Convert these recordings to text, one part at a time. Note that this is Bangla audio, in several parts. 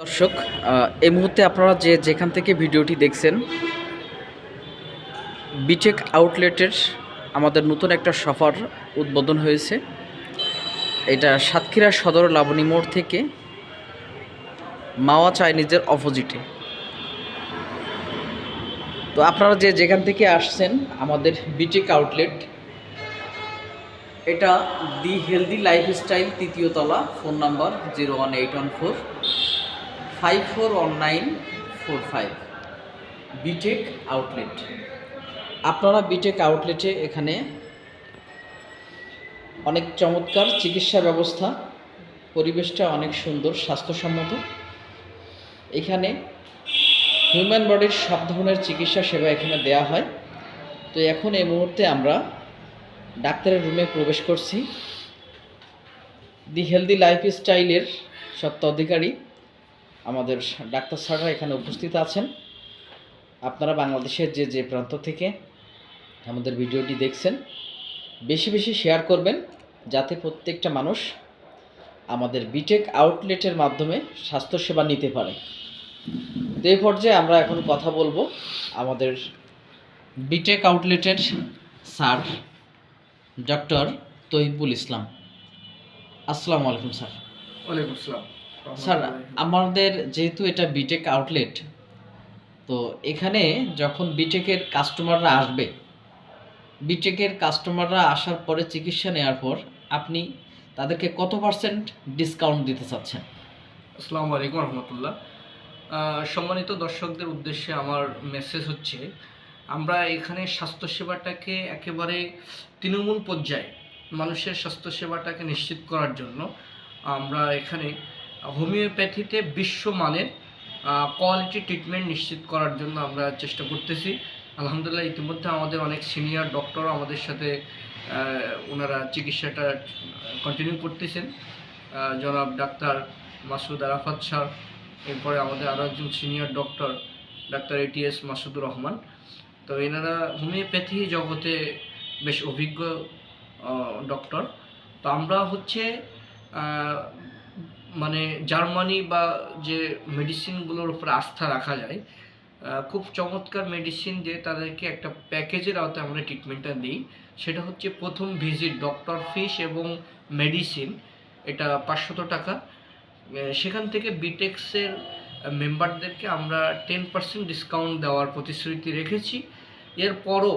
দর্শক এই মুহূর্তে আপনারা যে যেখান থেকে ভিডিওটি দেখছেন বিটেক আউটলেটের আমাদের নতুন একটা সফার উদ্বোধন হয়েছে। এটা সাতক্ষীরা সদর লাবণী মোড় থেকে মাওয়া চাইনিজের অপোজিটে তো আপনারা যে যেখান থেকে আসছেন, আমাদের বিটেক আউটলেট এটা দি হেলদি লাইফস্টাইল তৃতীয় তলা, phone number zero one eight one four. Five four one nine four five BTech outlet আপনারা বিটেক আউটলেটে এখানে অনেক চমৎকার চিকিৎসা ব্যবস্থা, পরিবেশটা অনেক সুন্দর, স্বাস্থ্যসম্মত। এখানে হিউম্যান বডির সব ধরনের চিকিৎসা সেবা এখানে দেওয়া হয়। তো এখন এই মুহূর্তে আমরা ডাক্তারের রুমে প্রবেশ করছি। দি হেলদি লাইফ স্টাইলের সত্য অধিকারী আমাদের ডাক্তার স্যাররা এখানে উপস্থিত আছেন। আপনারা বাংলাদেশের যে যে প্রান্ত থেকে আমাদের ভিডিওটি দেখছেন, বেশি বেশি শেয়ার করবেন যাতে প্রত্যেকটা মানুষ আমাদের বিটেক আউটলেটের মাধ্যমে স্বাস্থ্যসেবা নিতে পারে। তো এই পর্যায়ে আমরা এখন কথা বলব আমাদের বিটেক আউটলেটের স্যার ডক্টর তহিবুল ইসলাম। আসসালামু আলাইকুম স্যার। ওয়ালাইকুম আসসালাম। স্যার, আমাদের যেহেতু এটা বিটেক আউটলেট তো এখানে যখন বিটেকের কাস্টমাররা আসবে বিটেকের কাস্টমাররা আসার পরে চিকিৎসা নেওয়ার পর আপনি তাদেরকে কত পার্সেন্ট ডিসকাউন্ট দিতে চাচ্ছেন? আসসালামু আলাইকুম রহমতুল্লাহ। সম্মানিত দর্শকদের উদ্দেশ্যে আমার মেসেজ হচ্ছে, আমরা এখানে স্বাস্থ্যসেবাটাকে একেবারে তৃণমূল পর্যায়ে মানুষের স্বাস্থ্যসেবাটাকে নিশ্চিত করার জন্য আমরা এখানে হোমিওপ্যাথিতে বিশ্বমানের কোয়ালিটি ট্রিটমেন্ট নিশ্চিত করার জন্য আমরা চেষ্টা করতেছি। আলহামদুলিল্লাহ, ইতিমধ্যে আমাদের অনেক সিনিয়র ডক্টর আমাদের সাথে ওনারা চিকিৎসাটা কন্টিনিউ করতেছেন। জনাব ডাক্তার মাসুদ আরাফাত স্যার, এরপরে আমাদের আরও একজন সিনিয়র ডক্টর ডাক্তার এটিএস মাসুদুর রহমান। তো এনারা হোমিওপ্যাথি জগতে বেশ অভিজ্ঞ ডক্টর তো আমরা হচ্ছে মানে জার্মানি বা যে মেডিসিনগুলোর উপর আস্থা রাখা যায় খুব চমৎকার মেডিসিন দিয়ে তাদেরকে একটা প্যাকেজের আওতায় আমরা ট্রিটমেন্টটা দিই। সেটা হচ্ছে প্রথম ভিজিট, ডক্টর ফিস এবং মেডিসিন। এটা পাঁচশত টাকা। সেখান থেকে বিটেক্সের মেম্বারদেরকে আমরা টেন পার্সেন্ট ডিসকাউন্ট দেওয়ার প্রতিশ্রুতি রেখেছি। এরপরও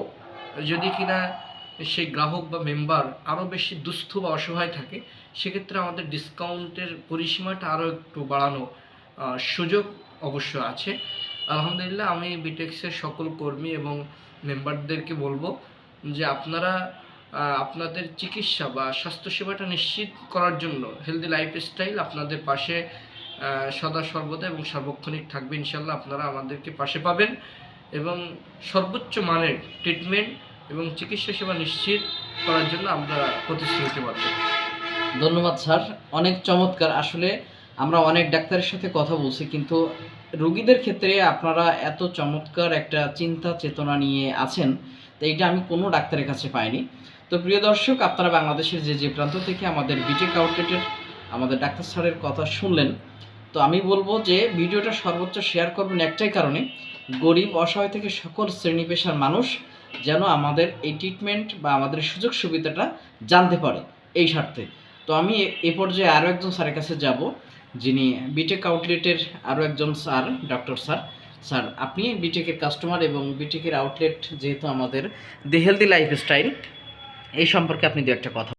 যদি কিনা সেই গ্রাহক বা মেম্বার আরও বেশি দুস্থ বা অসহায় থাকে, সেক্ষেত্রে আমাদের ডিসকাউন্টের পরিসীমাটা আরও একটু বাড়ানো সুযোগ অবশ্য আছে। আলহামদুলিল্লাহ আমি বিটেক্সের সকল কর্মী এবং মেম্বারদেরকে বলব যে আপনারা আপনাদের চিকিৎসা বা স্বাস্থ্যসেবাটা নিশ্চিত করার জন্য হেলদি লাইফস্টাইল আপনাদের পাশে সদা সর্বদা এবং সার্বক্ষণিক থাকবে। ইনশাল্লাহ আপনারা আমাদেরকে পাশে পাবেন এবং সর্বোচ্চ মানের ট্রিটমেন্ট এবং চিকিৎসা সেবা নিশ্চিত করার জন্য আমরা প্রতিশ্রুতিবদ্ধ ধন্যবাদ, স্যার। অনেক চমৎকার। আসলে আমরা অনেক ডাক্তারের সাথে কথা বলছি, কিন্তু রোগীদের ক্ষেত্রে আপনারা এত চমৎকার একটা চিন্তা চেতনা নিয়ে আছেন, তো এইটা আমি কোনো ডাক্তারের কাছে পাইনি। তো প্রিয় দর্শক, আপনারা বাংলাদেশের যে যে প্রান্ত থেকে আমাদের বিটেক আউটলেটের আমাদের ডাক্তার স্যারের কথা শুনলেন, তো আমি বলব যে ভিডিওটা সর্বোচ্চ শেয়ার করবেন একটাই কারণে, গরিব, অসহায় থেকে সকল শ্রেণি পেশার মানুষ যেন আমাদের এই ট্রিটমেন্ট বা আমাদের সুযোগ সুবিধাটা জানতে পারে এই স্বার্থে। তো আমি এ- পর্যায়ে আরও একজন স্যারের কাছে যাব, যিনি বিটেক আউটলেটের আরও একজন স্যার ডক্টর স্যার। স্যার, আপনি বিটেকের কাস্টমার এবং বিটেকের আউটলেট যেহেতু আমাদের দি হেলদি লাইফস্টাইল এই সম্পর্কে আপনি দু একটা কথা